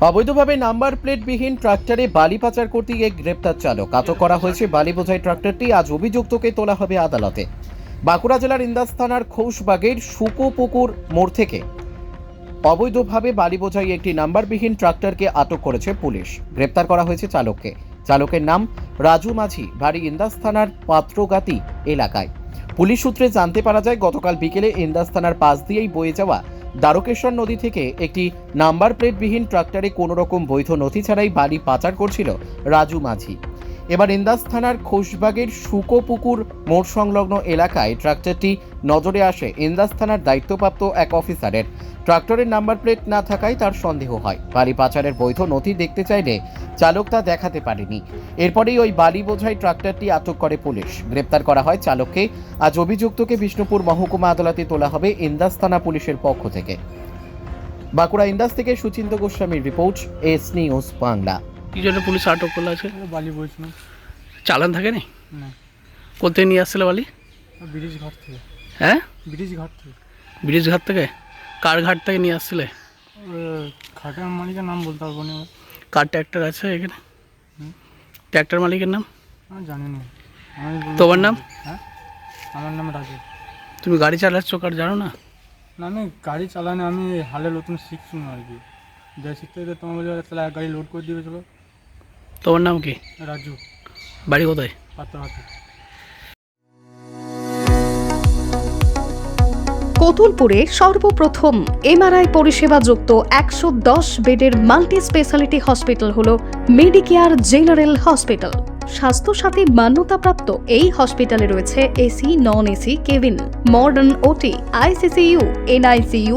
অবৈধভাবে নাম্বার প্লেটবিহীন ট্রাক্টরে বালি পাচার করতে গিয়ে গ্রেপ্তার চালক। আটক করা হয়েছে বালি বোঝাই ট্রাক্টরটি। আজ অভিযুক্তকে তোলা হবে আদালতে। বাঁকুড়া জেলার ইন্দাস থানার খোসবাগের সুকোপুকুর মোড় থেকে অবৈধভাবে বালি বোঝাই একটি নাম্বারবিহীন ট্রাক্টরকে আটক করেছে পুলিশ। গ্রেপ্তার করা হয়েছে চালককে। চালকের নাম রাজু মাঝি, বাড়ি ইন্দাস থানার পাত্রগাতি এলাকায়। পুলিশ সূত্রে জানতে পারা যায়, গতকাল বিকেলে ইন্দাস থানার পাশ দিয়েই বয়ে যাওয়া দ্বারকেশ্বর নদী থেকে একটি নাম্বার প্লেটবিহীন ট্রাক্টরে কোনোরকম বৈধ নথি ছাড়াই বাড়ি পাচার করছিল রাজু মাঝি। এবার ইন্দাস থানার খোশবাগের সুকোপুকুর মোড় সংলগ্ন এলাকায় ট্রাক্টরটি নজরে আসে ইন্দাস থানার দায়িত্বপ্রাপ্ত এক অফিসারের। ট্রাক্টরের নাম্বার প্লেট না থাকায় তার সন্দেহ হয়। বালি পাচারের বৈধ নথি দেখতে চাইলে চালক তা দেখাতে পারেনি। এরপরেই ওই বালি বোঝাই ট্রাক্টরটি আটক করে পুলিশ। গ্রেপ্তার করা হয় চালককে। আজ অভিযুক্তকে বিষ্ণুপুর মহকুমা আদালতে তোলা হবে ইন্দাস থানা পুলিশের পক্ষ থেকে। বাঁকুড়া ইন্দাস থেকে সুচিন্ত গোস্বামীর রিপোর্ট, এস নিউজ বাংলা। কি জন্য পুলিশ আটক করল আছে বালি বলছিলাম চালান থাকে নি। না কোথায় নিয়ে আসছিল বালি? ব্রিজ ঘাট থেকে। হ্যাঁ? ব্রিজ ঘাট থেকে। ব্রিজ ঘাট থেকে? কার ঘাট থেকে নিয়ে আসছিলে? ঘাটের মালিকের নাম বলতে পারব না কার ট্র্যাক্টর আছে এখানে? ট্র্যাক্টর মালিকের নাম? আমি জানি না। আমি বললাম- তোমার নাম? হ্যাঁ? আমার নাম রাজু তুমি গাড়ি চালাচ্ছ কার জানো না? না আমি গাড়ি চালানো আমি হালে নতুন শিখছি না আর কি। যাই শিখতে যেতে তোমার বলে তাহলে এক গাড়ি লোড করে দিবে চলো। তোমার নাম কি? রাজু। বাড়ি কোথায়? কতুলপুরে সর্বপ্রথম এমআরআই পরিষেবা যুক্ত একশো দশ বেডের মাল্টি স্পেশালিটি হসপিটাল হল মেডিকেয়ার জেনারেল হসপিটাল। স্বাস্থ্যসাথী মান্যতাপ্রাপ্ত এই হসপিটালে রয়েছে AC non AC cabin modern OT ICCU NICU